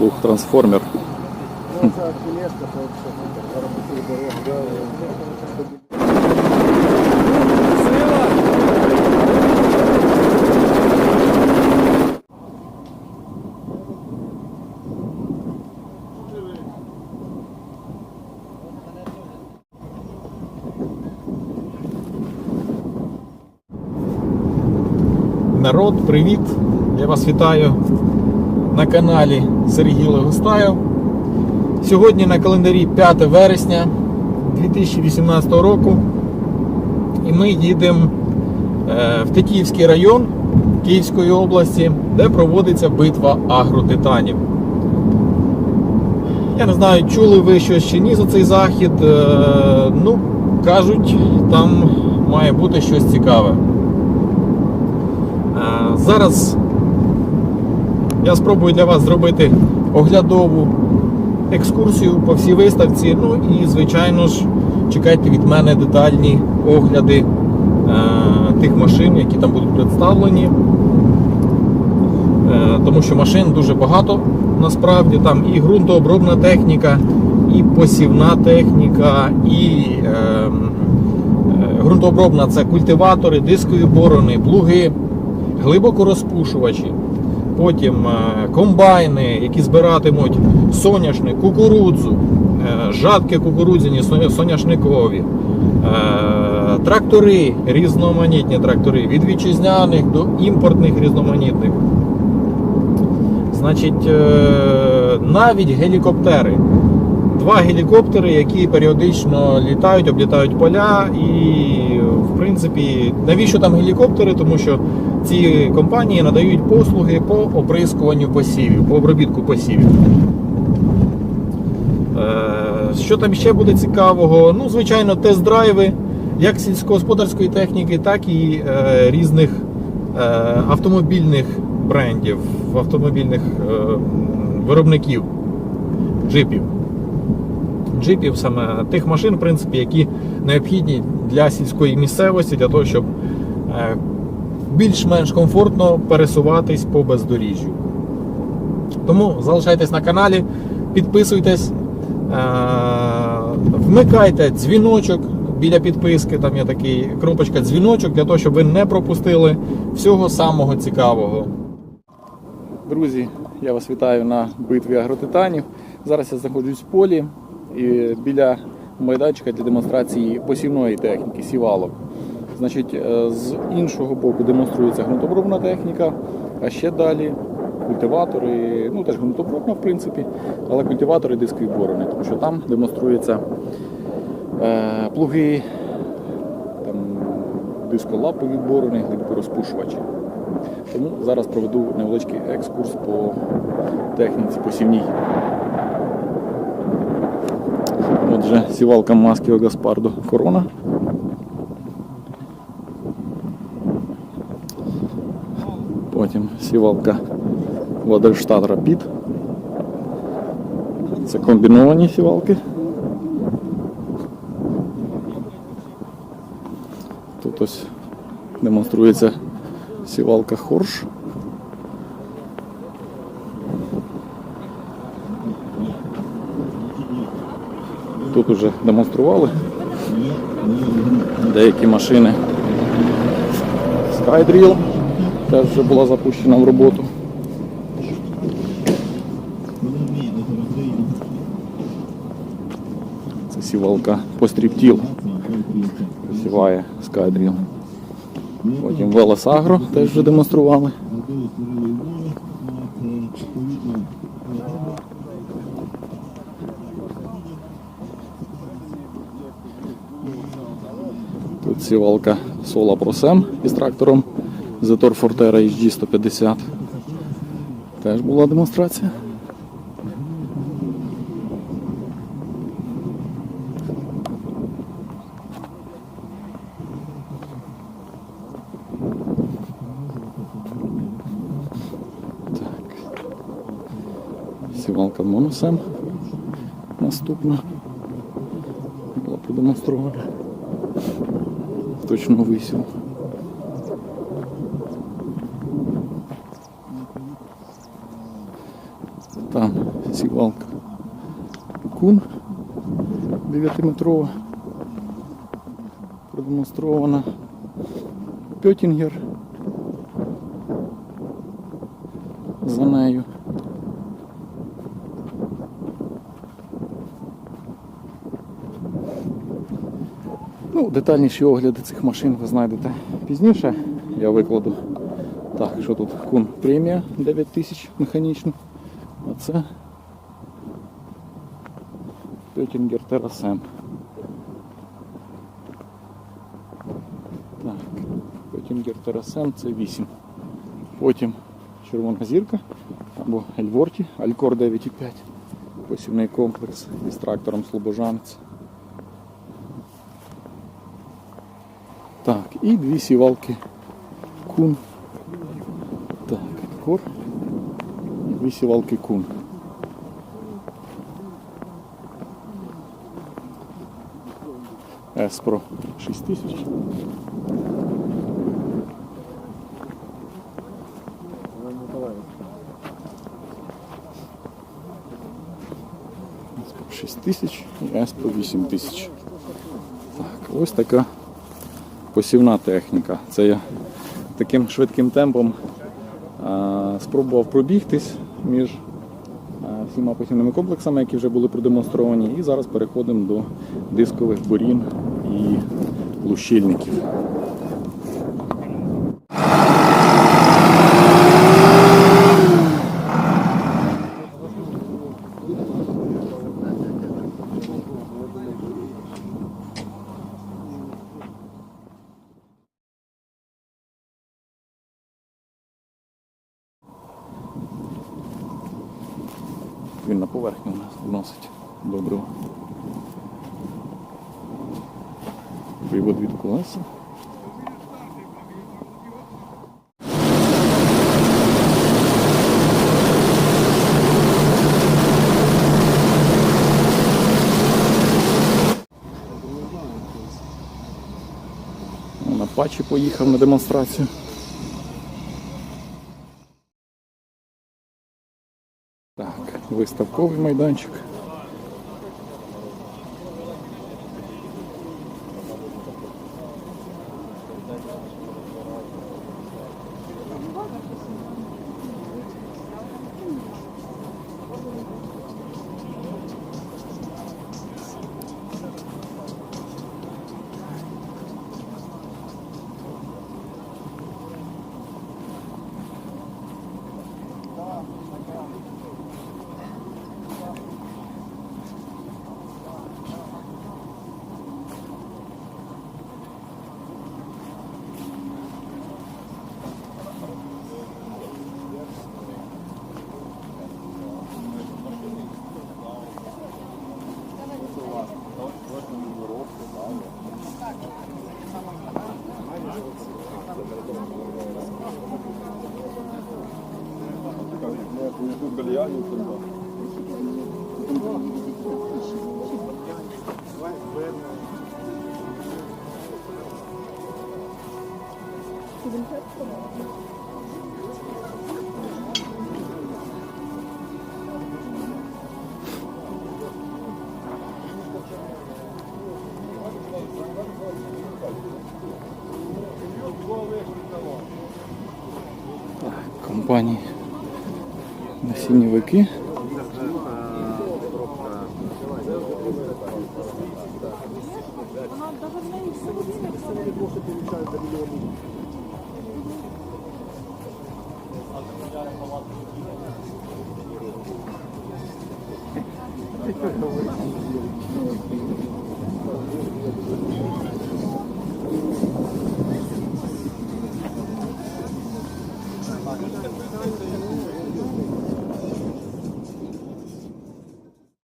Луг трансформер. Народ, привіт! Я вас вітаю на каналі Сергій Легостаєв. Сьогодні на календарі 5 вересня 2018 року. І ми їдемо е, в Тетіївський район Київської області, де проводиться битва агротитанів. Я не знаю, чули ви щось чи ні за цей захід. Е, Ну, кажуть, там має бути щось цікаве. Е, Зараз я спробую для вас зробити оглядову екскурсію по всій виставці. Ну і, звичайно ж, чекайте від мене детальні огляди е, тих машин, які там будуть представлені. Е, Тому що машин дуже багато насправді. Там і ґрунтообробна техніка, і посівна техніка, і е, е, ґрунтообробна це культиватори, дискові борони, плуги, глибокорозпушувачі. Потім е, комбайни, які збиратимуть соняшник, кукурудзу, е, жатки кукурудзяні, соняшникові, е, трактори, різноманітні трактори, від вітчизняних до імпортних різноманітних. Значить, навіть гелікоптери. Два гелікоптери, які періодично літають, облітають поля. І, в принципі, навіщо там гелікоптери? Тому що ці компанії надають послуги по оприскуванню посівів, по обробітку посівів. Е, Що там ще буде цікавого? Ну, звичайно, тест-драйви як сільськогосподарської техніки, так і е, різних е, автомобільних брендів, автомобільних виробників джипів. Джипів, саме тих машин, в принципі, які необхідні для сільської місцевості, для того, щоб більш-менш комфортно пересуватись по бездоріжжю. Тому залишайтесь на каналі, підписуйтесь, е, вмикайте дзвіночок біля підписки, там є такий кнопочка дзвіночок для того, щоб ви не пропустили всього самого цікавого. Друзі, я вас вітаю на битві агротитанів. Зараз я знаходжусь в полі і біля майданчика для демонстрації посівної техніки, сівалок. Значить, е, з іншого боку демонструється ґрунтообробна техніка, а ще далі культиватори, ну теж ґрунтообробна, в принципі, але культиватори дискові борони, тому що там демонструються е, плуги, там, дисколапові борони, глибокорозпушувачі. Тому зараз проведу невеличкий екскурс по техніці посівній. Отже, сівалка Маскіо Гаспардо Корона. Потім сівалка Вадерштат Рапід. Це комбіновані сівалки. Тут ось демонструється сівалка Хорш. Тут уже демонстрували деякі машини. Skydrill теж вже була запущена в роботу. Це сівалка постріптіл. Посіває Skydrill. Потім Велес Агро теж вже демонстрували. Тут сівалка Sola Prosem із трактором Zetor Fortera HG 150. Теж була демонстрація. Сівалка Моносем. Наступна. Була продемонстрована. Точно висів. Там сівалка. Кун 9-метрова. Продемонстрована. Пьотінгер. За нею. Ну, детальніші огляди цих машин ви знайдете пізніше. Я викладу. Так, що тут? Кун премія 9000 механічну. А це Петінгер Терасем. Так, Петінгер Терасем це 8. Потім червона зірка або Ельворті, Алькор 9,5. Посівний комплекс із трактором Слобожанець. Так, і дві сівалки кун. Так, кор. І дві сівалки кун. Еспро 6000. Еспро 6000 і Еспро 8000. Так, ось така посівна техніка. Це я таким швидким темпом а, спробував пробігтись між всіма посівними комплексами, які вже були продемонстровані. І зараз переходимо до дискових борін і лущильників. Він на поверхню у нас вносить добриво. Вивод від колеса. На патчі поїхав на демонстрацію. Так, виставковий майданчик. такую кальянную тогда. Компании. Компанії насіннєвики.